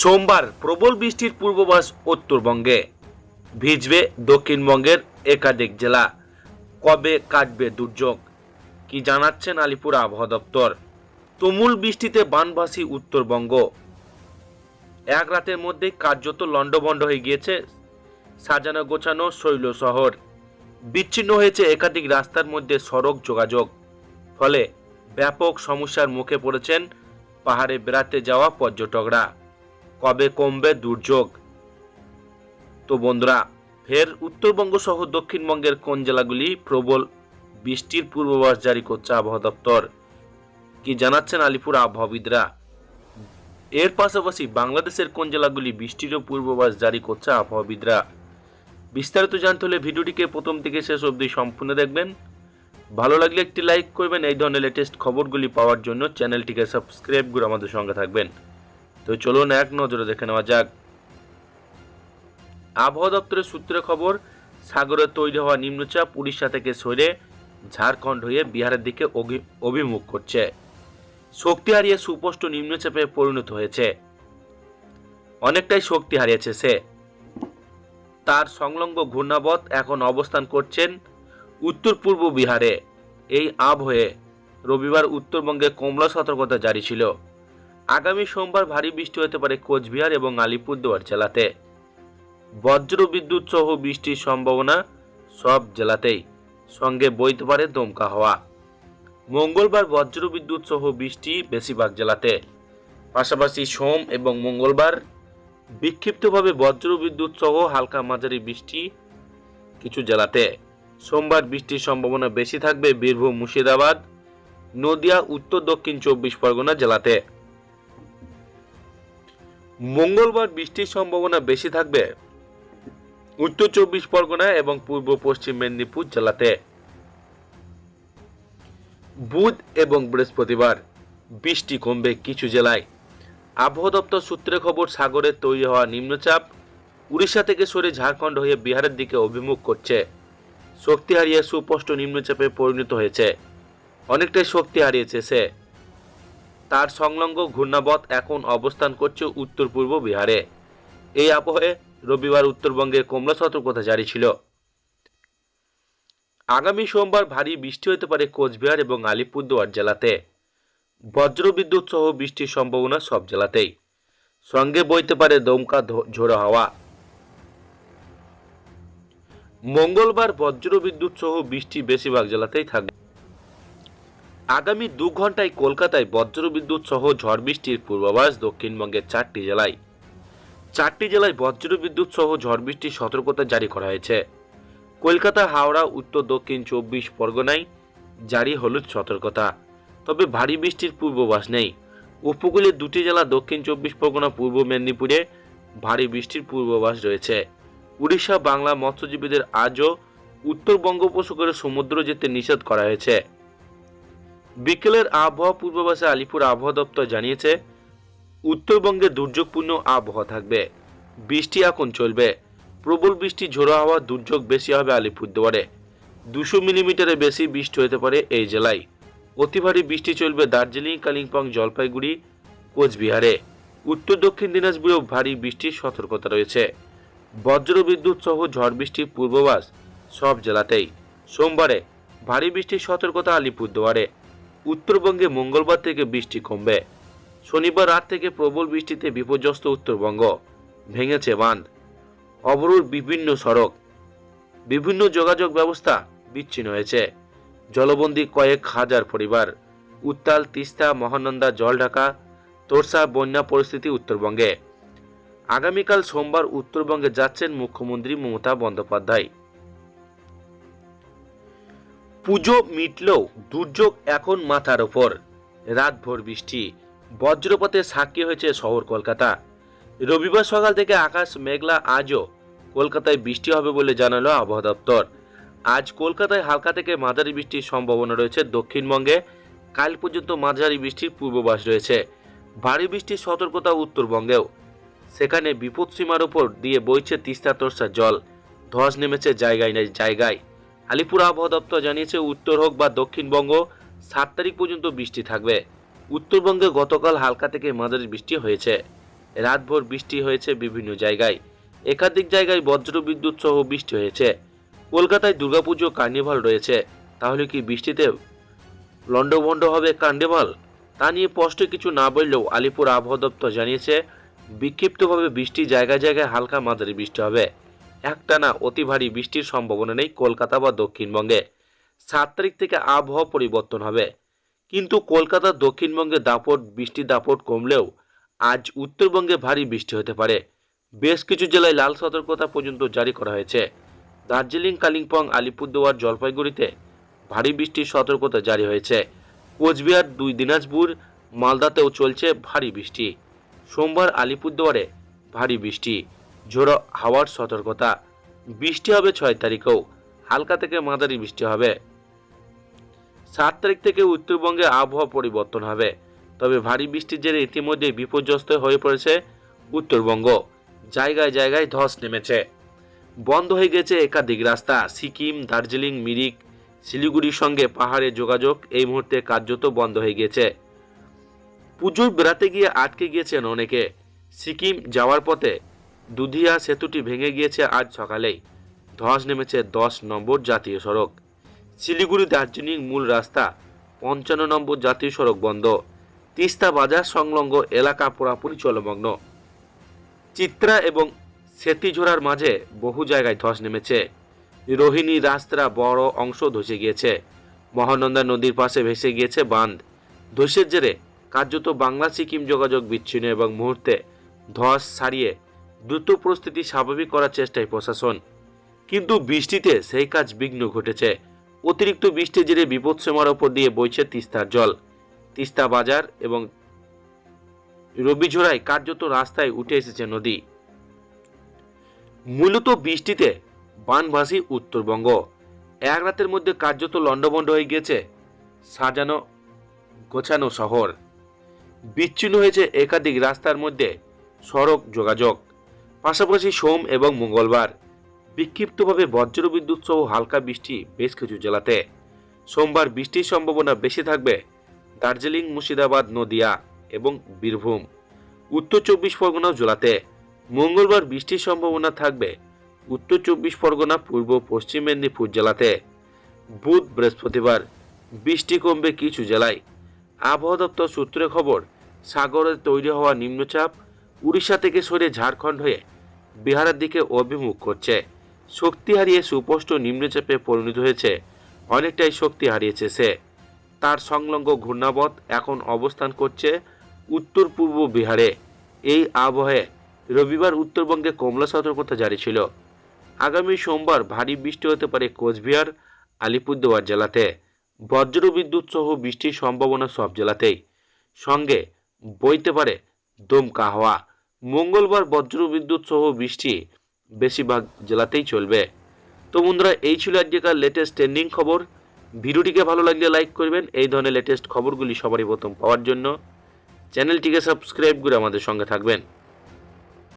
সোমবার প্রবল বৃষ্টির পূর্বাভাস উত্তরবঙ্গে। ভিজবে দক্ষিণবঙ্গের একাধিক জেলা। কবে কাটবে দুর্যোগ? কি জানাচ্ছেন আলিপুর আবহাওয়া দপ্তর? তুমুল বৃষ্টিতে বানভাসী উত্তরবঙ্গ। এক রাতের মধ্যে কার্যত লণ্ডভণ্ড হয়ে গিয়েছে সাজানো গোছানো শৈল শহর। বিচ্ছিন্ন হয়েছে একাধিক রাস্তার মধ্যে সড়ক যোগাযোগ। ফলে ব্যাপক সমস্যার মুখে পড়েছেন পাহাড়ে বেড়াতে যাওয়া পর্যটকরা। কবে কমবে দুর্যোগ? তো বন্ধুরা, ফের উত্তরবঙ্গ সহ দক্ষিণবঙ্গের কোন জেলাগুলি প্রবল বৃষ্টির পূর্বাভাস জারি করছে আবহাওয়া দপ্তর? কি জানাচ্ছেন আলিপুর আবহাওয়াবিদরা? এর পাশাপাশি বাংলাদেশের কোন জেলাগুলি বৃষ্টিরও পূর্বাভাস জারি করছে আবহাওয়াবিদরা? বিস্তারিত জানতে হলে ভিডিওটিকে প্রথম থেকে শেষ অবধি সম্পূর্ণ দেখবেন। ভালো লাগলে একটি লাইক করবেন, এই ধরনের লেটেস্ট খবরগুলি পাওয়ার জন্য চ্যানেলটিকে সাবস্ক্রাইব করে আমাদের সঙ্গে থাকবেন। তো চলুন এক নজরে দেখে নেওয়া যাক। আবহাওয়া দপ্তরের সূত্রে খবর, সাগরে তৈরি হওয়া নিম্নচাপ উড়িষ্যা থেকে সরে ঝাড়খণ্ড হয়ে বিহারের দিকে অভিমুখ করছে। শক্তি হারিয়ে সুস্পষ্ট নিম্নচাপে পরিণত হয়েছে। অনেকটাই শক্তি হারিয়েছে সে। তার সংলগ্ন ঘূর্ণাবত এখন অবস্থান করছেন উত্তর পূর্ব বিহারে। এই আবহে রবিবার উত্তরবঙ্গে কমলা সতর্কতা জারি ছিল। আগামী সোমবার ভারী বৃষ্টি হতে পারে কোচবিহার এবং আলিপুরদুয়ার জেলাতে। বজ্র বিদ্যুৎ সহ বৃষ্টির সম্ভাবনা সব জেলাতেই। সঙ্গে বইতে পারে দমকা হওয়া। মঙ্গলবার বজ্র বিদ্যুৎ সহ বৃষ্টি বেশিরভাগ জেলাতে। পাশাপাশি সোম এবং মঙ্গলবার বিক্ষিপ্তভাবে বজ্র বিদ্যুৎ সহ হালকা মাঝারি বৃষ্টি কিছু জেলাতে। সোমবার বৃষ্টির সম্ভাবনা বেশি থাকবে বীরভূম, মুর্শিদাবাদ, নদিয়া, উত্তর, দক্ষিণ চব্বিশ পরগনা জেলাতে। মঙ্গলবার বৃষ্টির সম্ভাবনা বেশি থাকবে। উত্তর চব্বিশ পরগনা এবং পূর্ব পশ্চিম মেদিনীপুর জেলাতে। বুধ এবং বৃহস্পতিবার বৃষ্টি কমবে কিছু জেলায়। আবহাওয়া দপ্তর সূত্রে খবর, সাগরে তৈরি হওয়া নিম্নচাপ উড়িষ্যা থেকে সরে ঝাড়খণ্ড হয়ে বিহারের দিকে অভিমুখ করছে। শক্তি হারিয়ে সুস্পষ্ট নিম্নচাপে পরিণত হয়েছে। অনেকটাই শক্তি হারিয়েছে সে। তার সংলগ্ন ঘূর্ণাবত এখন অবস্থান করছে উত্তর পূর্ব বিহারে। এই আবহে রবিবার উত্তরবঙ্গে কমলা সতর্কতা জারি ছিল। আগামী সোমবার ভারী বৃষ্টি হতে পারে কোচবিহার এবং আলিপুরদুয়ার জেলাতে। বজ্রবিদ্যুৎ সহ বৃষ্টির সম্ভাবনা সব জেলাতেই। সঙ্গে বইতে পারে দমকা ঝোড়ো হাওয়া। মঙ্গলবার বজ্রবিদ্যুৎ সহ বৃষ্টি বেশিরভাগ জেলাতেই থাকবে। আগামী দু ঘন্টায় কলকাতায় বজ্রবিদ্যুৎ সহ ঝড় বৃষ্টির পূর্বাভাস দক্ষিণবঙ্গের চারটি জেলায়। চারটি জেলায় বজ্রবিদ্যুৎ সহ ঝড় বৃষ্টির সতর্কতা জারি করা হয়েছে। কলকাতা, হাওড়া, উত্তর, দক্ষিণ, চব্বিশ, পরগনায় জারি হলুদ সতর্কতা। তবে ভারী বৃষ্টির পূর্বাভাস নেই। উপকূলের দুটি জেলা, দক্ষিণ, চব্বিশ, পরগনা, পূর্ব মেদিনীপুরে ভারী বৃষ্টির পূর্বাভাস রয়েছে। উড়িষ্যা, বাংলা মৎস্যজীবীদের আজও উত্তর বঙ্গোপসাগরে সমুদ্র যেতে নিষেধ করা হয়েছে। বিকেলের আবহাওয়া পূর্বাভাসে আলিপুর আবহাওয়া দপ্তর জানিয়েছে, উত্তরবঙ্গে দুর্যোগপূর্ণ আবহাওয়া থাকবে, বৃষ্টি এখন চলবে। প্রবল বৃষ্টি ঝোড়ো হাওয়া দুর্যোগ বেশি হবে আলিপুরদুয়ারে। দুশো মিলিমিটারের বেশি বৃষ্টি হতে পারে এই জেলায়। অতি ভারী বৃষ্টি চলবে দার্জিলিং, কালিম্পং, জলপাইগুড়ি, কোচবিহারে। উত্তর দক্ষিণ দিনাজপুরেও ভারী বৃষ্টির সতর্কতা রয়েছে। বজ্র বিদ্যুৎ সহ ঝড় বৃষ্টির পূর্বাভাস সব জেলাতেই। সোমবারে ভারী বৃষ্টির সতর্কতা আলিপুরদুয়ারে। উত্তরবঙ্গে মঙ্গলবার থেকে বৃষ্টি কমবে। শনিবার রাত থেকে প্রবল বৃষ্টিতে বিপর্যস্ত উত্তরবঙ্গ। ভেঙেছে বাঁধ। অবরোধ বিভিন্ন সড়ক। বিভিন্ন যোগাযোগ ব্যবস্থা বিচ্ছিন্ন হয়েছে। জলবন্দী কয়েক হাজার পরিবার। উত্তাল, তিস্তা, মহানন্দা, জলঢাকা, তোরসা, বন্যা পরিস্থিতি উত্তরবঙ্গে। আগামীকাল সোমবার উত্তরবঙ্গে যাচ্ছেন মুখ্যমন্ত্রী মমতা বন্দ্যোপাধ্যায়। পুজো মিটলেও দুর্যোগ এখন মাথার ওপর রাতভর বৃষ্টি, বজ্রপাতে সাক্ষী হয়েছে শহর কলকাতা। রবিবার সকাল থেকে আকাশ মেঘলা, আজও কলকাতায় বৃষ্টি হবে বলে জানালো আবহাওয়া দপ্তর। আজ কলকাতায় হালকা থেকে মাঝারি বৃষ্টির সম্ভাবনা রয়েছে দক্ষিণবঙ্গে। কাল পর্যন্ত মাঝারি বৃষ্টির পূর্বাভাস রয়েছে। ভারী বৃষ্টির সতর্কতা উত্তরবঙ্গেও। সেখানে বিপদসীমার ওপর দিয়ে বইছে তিস্তা তোরসা জল। ধস নেমেছে জায়গায় জায়গায়। আলিপুর আবহাওয়া দপ্তর জানিয়েছে, উত্তর হোক বা দক্ষিণবঙ্গ সাত তারিখ পর্যন্ত বৃষ্টি থাকবে। উত্তরবঙ্গে গতকাল হালকা থেকে মাঝারি বৃষ্টি হয়েছে। রাতভর বৃষ্টি হয়েছে বিভিন্ন জায়গায়। একাধিক জায়গায় বজ্র বিদ্যুৎ সহ বৃষ্টি হয়েছে। কলকাতায় দুর্গাপুজো, কার্নিভাল রয়েছে। তাহলে কি বৃষ্টিতে লন্ডভন্ড হবে কার্নিভাল? তা নিয়ে স্পষ্ট কিছু না বললেও আলিপুর আবহাওয়া দপ্তর জানিয়েছে, বিক্ষিপ্তভাবে বৃষ্টি জায়গায় জায়গায় হালকা মাঝারি বৃষ্টি হবে। একটানা অতি ভারী বৃষ্টির সম্ভাবনা নেই কলকাতা বা দক্ষিণবঙ্গে। সাত তারিখ থেকে আবহাওয়া পরিবর্তন হবে। কিন্তু কলকাতার দক্ষিণবঙ্গে দাপট বৃষ্টি দাপট কমলেও আজ উত্তরবঙ্গে ভারী বৃষ্টি হতে পারে। বেশ কিছু জেলায় লাল সতর্কতা পর্যন্ত জারি করা হয়েছে। দার্জিলিং, কালিম্পং, আলিপুরদুয়ার, জলপাইগুড়িতে ভারী বৃষ্টির সতর্কতা জারি হয়েছে। কোচবিহার, দুই দিনাজপুর, মালদাতেও চলছে ভারী বৃষ্টি। সোমবার আলিপুরদুয়ারে ভারী বৃষ্টি। ঝোড়ো হাওয়ার সতর্কতা। বৃষ্টি হবে ছয় তারিখেও, হালকা থেকে মাঝারি বৃষ্টি হবে। সাত তারিখ থেকে উত্তরবঙ্গে আবহাওয়া পরিবর্তন হবে, তবে ভারী বৃষ্টির জেরে ইতিমধ্যে বিপর্যস্ত হয়ে পড়েছে উত্তরবঙ্গ। জায়গায় জায়গায় ধস নেমেছে। বন্ধ হয়ে গেছে একাধিক রাস্তা, সিকিম, দার্জিলিং, মিরিক, শিলিগুড়ির সঙ্গে পাহাড়ে যোগাযোগ এই মুহূর্তে কার্যত বন্ধ হয়ে গেছে। পুজোর বেড়াতে গিয়ে আটকে গিয়েছেন অনেকে। সিকিম যাওয়ার পথে দুধিয়া সেতুটি ভেঙে গিয়েছে আজ সকালেই। ধস নেমেছে দশ নম্বর জাতীয় সড়ক। শিলিগুড়ি দার্জিলিং মূল রাস্তা, পঞ্চান্ন নম্বর জাতীয় সড়ক বন্ধ। তিস্তা বাজার সংলগ্ন এলাকা পুরাপুরি জলমগ্ন চিত্রা এবং সেতিঝোড়ার মাঝে বহু জায়গায় ধস নেমেছে। রোহিণী রাস্তার বড় অংশ ধসে গিয়েছে। মহানন্দা নদীর পাশে ভেসে গিয়েছে বাঁধ। ধসের জেরে কার্যত বাংলা সিকিম যোগাযোগ বিচ্ছিন্ন এবং মুহূর্তে ধস ছাড়িয়ে দ্রুত পরিস্থিতি স্বাভাবিক করার চেষ্টায় প্রশাসন। কিন্তু বৃষ্টিতে সেই কাজ বিঘ্ন ঘটেছে। অতিরিক্ত বৃষ্টির জেরে বিপদসীমার ওপর দিয়ে বইছে তিস্তার জল। তিস্তা বাজার এবং রবিঝোড়ায় কার্যত রাস্তায় উঠে এসেছে নদী। মূলত বৃষ্টিতে বানভাসী উত্তরবঙ্গ। এক রাতের মধ্যে কার্যত লণ্ডভণ্ড হয়ে গিয়েছে সাজানো, গোছানো শহর। বিচ্ছিন্ন হয়েছে একাধিক রাস্তার মধ্যে সড়ক যোগাযোগ। পাশাপাশি সোম এবং মঙ্গলবার বিক্ষিপ্তভাবে বজ্রবিদ্যুৎ সহ হালকা বৃষ্টি বেশ কিছু জেলাতে। সোমবার বৃষ্টির সম্ভাবনা বেশি থাকবে দার্জিলিং, মুর্শিদাবাদ, নদিয়া এবং বীরভূম। উত্তর চব্বিশ পরগনা জেলাতে মঙ্গলবার বৃষ্টির সম্ভাবনা থাকবে। উত্তর চব্বিশ পরগনা, পূর্ব, পশ্চিম মেদিনীপুর জেলাতে বুধ বৃহস্পতিবার বৃষ্টি কমবে কিছু জেলায়। আবহাওয়া দপ্তর সূত্রে খবর, সাগরে তৈরি হওয়া নিম্নচাপ উড়িষ্যা থেকে সরে ঝাড়খণ্ড হয়ে বিহারের দিকে অভিমুখ করছে। শক্তি হারিয়ে সুস্পষ্ট নিম্নচাপে পরিণত হয়েছে। অনেকটাই শক্তি হারিয়েছে সে। তার সংলগ্ন ঘূর্ণাবত এখন অবস্থান করছে উত্তর পূর্ব বিহারে। এই আবহে রবিবার উত্তরবঙ্গে কমলা সতর্কতা জারি ছিল। আগামী সোমবার ভারী বৃষ্টি হতে পারে কোচবিহার, আলিপুরদুয়ার জেলাতে। বজ্র বিদ্যুৎ সহ বৃষ্টির সম্ভাবনা সব জেলাতেই। সঙ্গে বইতে পারে দমকা হাওয়া। মঙ্গলবার বজ্র বিদ্যুৎ সহ বৃষ্টি বেশিরভাগ জেলাতেই চলবে। তো বন্ধুরা, এই ছিল আজকেকার লেটেস্ট ট্রেন্ডিং খবর। ভিডিওটিকে ভালো লাগলে লাইক করবেন। এই ধরনের লেটেস্ট খবরগুলি সবারই প্রথম পাওয়ার জন্য। চ্যানেলটিকে সাবস্ক্রাইব করে আমাদের সঙ্গে থাকবেন।